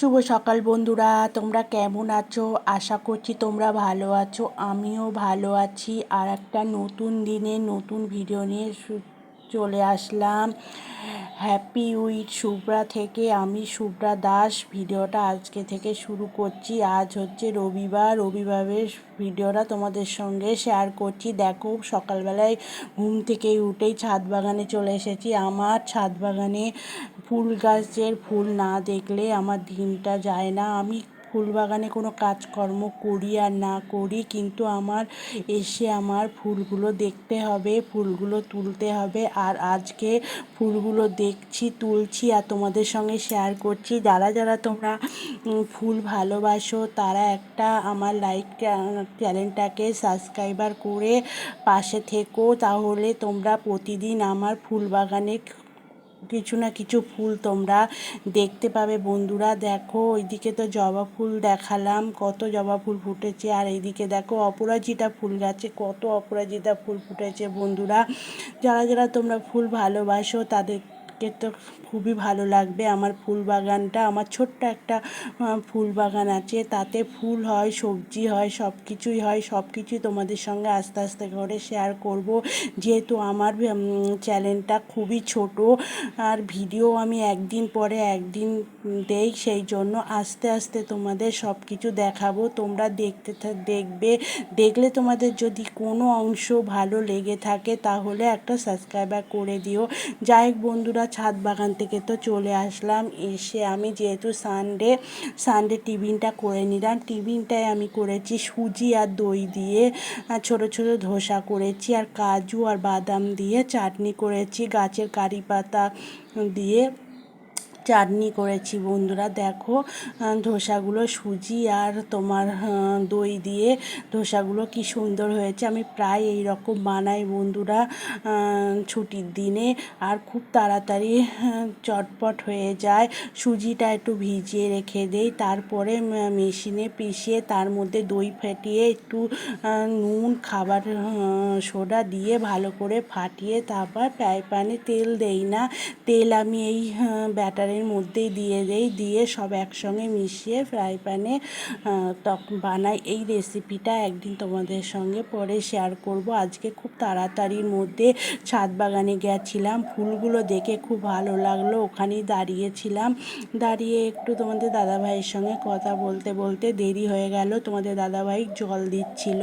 শুভ সকাল বন্ধুরা, তোমরা কেমন আছো? আশা করছি তোমরা ভালো আছো, আমিও ভালো আছি। আর একটা নতুন দিনে নতুন ভিডিও নিয়ে চলে আসলাম। হ্যাপি উইথ শুভ্রা থেকে আমি শুভ্রা দাস। ভিডিওটা আজকে থেকে শুরু করছি। আজ হচ্ছে রবিবার। রবিবারের ভিডিওটা তোমাদের সঙ্গে শেয়ার করছি। দেখো, সকালবেলায় ঘুম থেকে উঠেই ছাদ বাগানে চলে এসেছি। আমার ছাদ বাগানে ফুল গাছের ফুল না দেখলে আমার দিনটা যায় না। আমি ফুল বাগানে কোনো কাজকর্ম করি আর না করি, কিন্তু আমার এসে আমার ফুলগুলো দেখতে হবে, ফুলগুলো তুলতে হবে। আর আজকে ফুলগুলো দেখছি, তুলছি আর তোমাদের সঙ্গে শেয়ার করছি। যারা যারা তোমরা ফুল ভালোবাসো, তারা একটা আমার লাইক চ্যানেলটাকে সাবস্ক্রাইবার করে পাশে থেকো। তাহলে তোমরা প্রতিদিন আমার ফুল বাগানে কিছু না কিছু ফুল তোমরা দেখতে পাবে। বন্ধুরা, দেখো, ওইদিকে তো জবা ফুল দেখালাম, কত জবা ফুল ফুটেছে। আর এইদিকে দেখো, অপরাজিতা ফুল গাছে কত অপরাজিতা ফুল ফুটেছে বন্ধুরা। যারা যারা তোমরা ফুল ভালোবাসো তাদেরকে তো খুবই ভালো লাগবে। আমার ফুল বাগানটা আমার ছোট্ট একটা ফুল বাগান আছে। তাতে ফুল হয়, সবজি হয় সব কিছুই হয়। সব কিছুই তোমাদের সঙ্গে আস্তে আস্তে করে শেয়ার করব। যেহেতু আমার চ্যানেলটা খুবই ছোট, আর ভিডিও আমি একদিন পরে একদিন দেই, সেই জন্য আস্তে আস্তে তোমাদের সব কিছু দেখাবো। তোমরা দেখতে দেখবে। দেখলে তোমাদের যদি কোনো অংশ ভালো লেগে থাকে, তাহলে একটা সাবস্ক্রাইবার করে দিও। যাই হোক বন্ধুরা ছাদ বাগান থেকে তো চলে আসলাম। এসে আমি যেহেতু সানডে সানডে টিফিনটা করে নিলাম। টিফিনটাই আমি করেছি সুজি আর দই দিয়ে ছোট ছোট ধোসা করেছি, আর কাজু আর বাদাম দিয়ে চাটনি করেছি, গাছের কারি পাতা দিয়ে। চাটনি করেছি বন্ধুরা। দেখো ধোসাগুলো সুজি আর তোমার দই দিয়ে ধোসাগুলো কি সুন্দর হয়েছে। আমি প্রায় এই রকম বানাই বন্ধুরা ছুটির দিনে। আর খুব তাড়াতাড়ি চটপট হয়ে যায়। সুজিটা একটু ভিজিয়ে রেখে দেই। তারপরে মেশিনে পিষিয়ে তার মধ্যে দই ফেটিয়ে একটু নুন খাবার সোডা দিয়ে ভালো করে ফাটিয়ে তারপর ফ্রাই প্যানে তেল দেই না। তেল আমি এই আহ, ব্যাটারের মধ্যেই দিয়ে দেই, দিয়ে সব একসঙ্গে মিশিয়ে ফ্রাই প্যানে তখন বানাই। এই রেসিপিটা একদিন তোমাদের সঙ্গে পরে শেয়ার করব। আজকে খুব তাড়াতাড়ির মধ্যে ছাদ বাগানে গেছিলাম। ফুলগুলো দেখে খুব ভালো লাগল। ওখানেই দাঁড়িয়েছিলাম। দাঁড়িয়ে একটু তোমাদের দাদাভাইয়ের সঙ্গে কথা বলতে বলতে দেরি হয়ে গেল। তোমাদের দাদাভাই জল দিচ্ছিল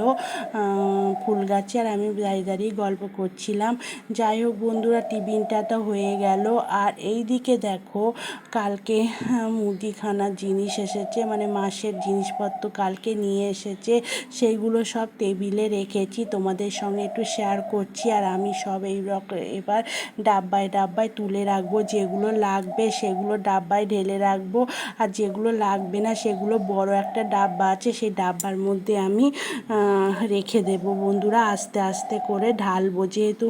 ফুল গাছে, আর আমি দাঁড়িয়ে দাঁড়িয়ে গল্প করছিলাম। যাই হোক বন্ধুরা, টিফিনটা তো হয়ে গেল। আর এই দিকে দেখো কালকে আহ, মুদিখানার জিনিস এসেছে মানে মাসের জিনিসপত্র কালকে নিয়ে এসেছে সেইগুলো সব টেবিলে রেখেছি তোমাদের সঙ্গে একটু শেয়ার করছি আর আমি সব এই এবার ডাব্বায় ডাব্বায় তুলে রাখব যেগুলো লাগবে সেগুলো ডাব্বায় ঢেলে রাখব আর যেগুলো লাগবে না সেগুলো বড় একটা ডাব্বা আছে সেই ডাব্বার মধ্যে আমি রেখে দেব বন্ধুরা আস্তে আস্তে করে ঢালবো যেহেতু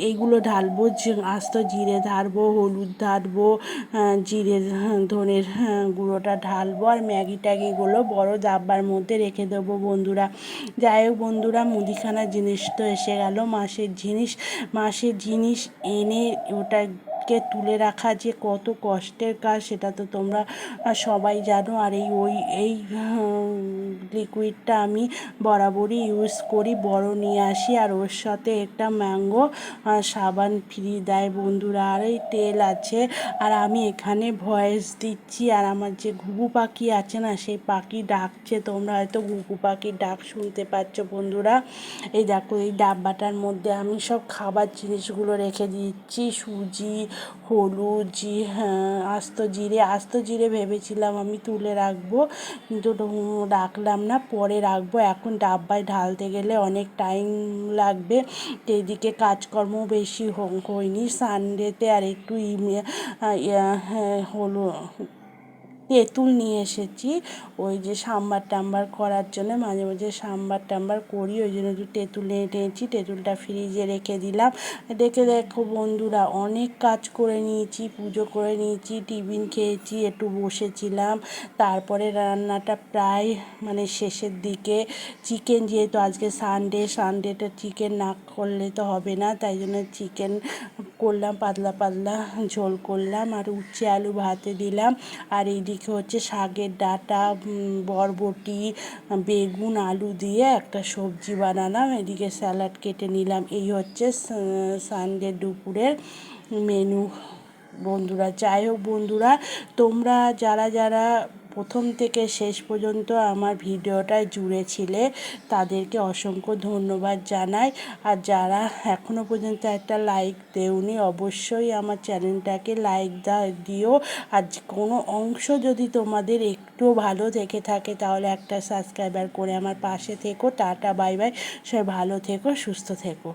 এইগুলো ঢালবো আস্ত জিরে ঢালবো হলুদ আহ, জিরে ধনের গুঁড়োটা ঢালবো আর ম্যাগি ট্যাগিগুলো বড় ডাব্বার মধ্যে রেখে দেবো বন্ধুরা। যাই হোক বন্ধুরা, মুদিখানার জিনিস তো এসে গেল। মাসের জিনিস মাসের জিনিস এনে ওটাকে তুলে রাখা যে কত কষ্টের কাজ, সেটা তো তোমরা সবাই জানো। আর এই, ওই, এই লিকুইডটা আমি বরাবরই ইউজ করি, বড় নিয়ে আসি। আর ওর সাথে একটা ম্যাঙ্গো সাবান ফ্রি দেয় বন্ধুরা। আর এই তেল আছে, আর আমি এখানে ভয়েস দিচ্ছি। আর আমার যে ঘুঘু পাখি আছে না, সেই পাখি ডাকছে। তোমরা হয়তো ঘুঘু পাখির ডাক শুনতে পাচ্ছ বন্ধুরা। এই দেখো, এই ডাব্বাটার মধ্যে আমি সব খাবার জিনিসগুলো রেখে দিচ্ছি। সুজি হলুদ জি হ্যাঁ, আস্ত জিরে আস্ত জিরে ভেবেছিলাম আমি তুলে রাখব কিন্তু রাখলাম না পরে রাখব। এখন ডাব্বায় ঢালতে গেলে অনেক টাইম লাগবে এদিকে কাজকর্ম বেশি হয়নি। সানডেতে আর একটু হ্যাঁ, হলো তেঁতুল নিয়ে এসেছি। ওই যে সাম্বার টাম্বার করার জন্য মাঝে মাঝে সাম্বার টাম্বার করি, ওই জন্য একটু তেঁতুল এনেছি তেঁতুলটা ফ্রিজে রেখে দিলাম। দেখে দেখো বন্ধুরা, অনেক কাজ করে নিয়েছি, পুজো করে নিয়েছি, টিফিন খেয়েছি, একটু বসেছিলাম। তারপরে রান্নাটা প্রায় মানে শেষের দিকে। চিকেন যেহেতু আজকে সানডে সানডেটা চিকেন না করলে তো হবে না, তাই জন্য চিকেন করলাম, পাতলা পাতলা ঝোল করলাম আর উচ্ছে আলু ভাতে দিলাম। আর এইদিকে হচ্ছে শাকের ডাঁটা বরবটি, বেগুন, আলু দিয়ে একটা সবজি বানালাম। এদিকে স্যালাড কেটে নিলাম। এই হচ্ছে সানডে দুপুরের মেনু। বন্ধুরা, যাই হোক বন্ধুরা, তোমরা যারা যারা প্রথম থেকে শেষ পর্যন্ত আমার ভিডিওটায় জুড়ে ছিলে তাদেরকে অসংখ্য ধন্যবাদ জানাই। আর যারা এখনও পর্যন্ত একটা লাইক দেওনি, অবশ্যই আমার চ্যানেলটাকে লাইক দিও। আর কোনো অংশ যদি তোমাদের একটু ভালো থেকে থাকে, তাহলে একটা সাবস্ক্রাইবার করে আমার পাশে থেকো। টাটা বাই বাই সবাই ভালো থেকো, সুস্থ থেকো।